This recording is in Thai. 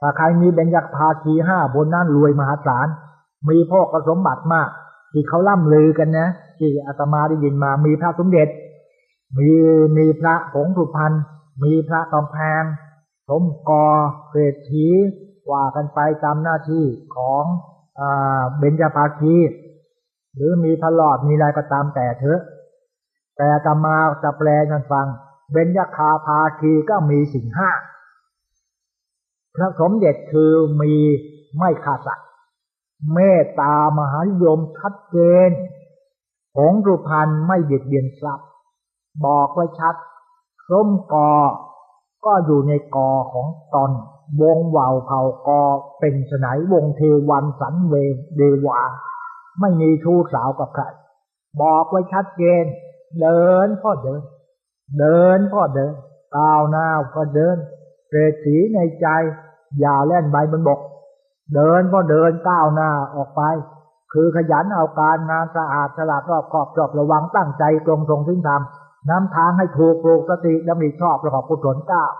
ถ้าใครมีเบญจภาคีห้าบนนั้นรวยมหาศาล มีพ่อกสมบัติมาก ที่เขาล่ำลือกันนะที่อาตมาได้ยินมามีพระสมเด็จ มีมีพระผงสุพรรณมีพระกำแพงสมกอเศรษฐีว่ากันไปตามหน้าที่ของอเบญจภาคีหรือมีพระหลอดมีอะไรก็ตามแต่เถอะ แต่อาตมาจะแปลกันฟัง เบญจคาภาคีก็มีสิ่งห้า พระสมเด็จคือมีไม่ขาดสัตว์เมตตามหานิยมชัดเจนผงสุพรรณไม่เบียดเบียนทรัพย์บอกไว้ชัดส้มกอ ก็อยู่ในกอของตอนวงว่าวเผากอเป็นสนวงเทวันสันเวเดวา ไม่มีชู้สาวกับใครบอกไว้ชัดเจน เดินพ่อเดิน เดินพ่อเดินก้าวหน้าก็เดินเศรษฐีในใจ อย่าแล่นใบบนบก เดินก็เดินก้าวหน้าออกไป คือขยันเอาการงานสะอาดฉลาดรอบคอบจอบระวังตั้งใจตรงตรงทิ้งทำนำทางให้ถูกปลูกสติดำริชอบประกอบกุศลก้าว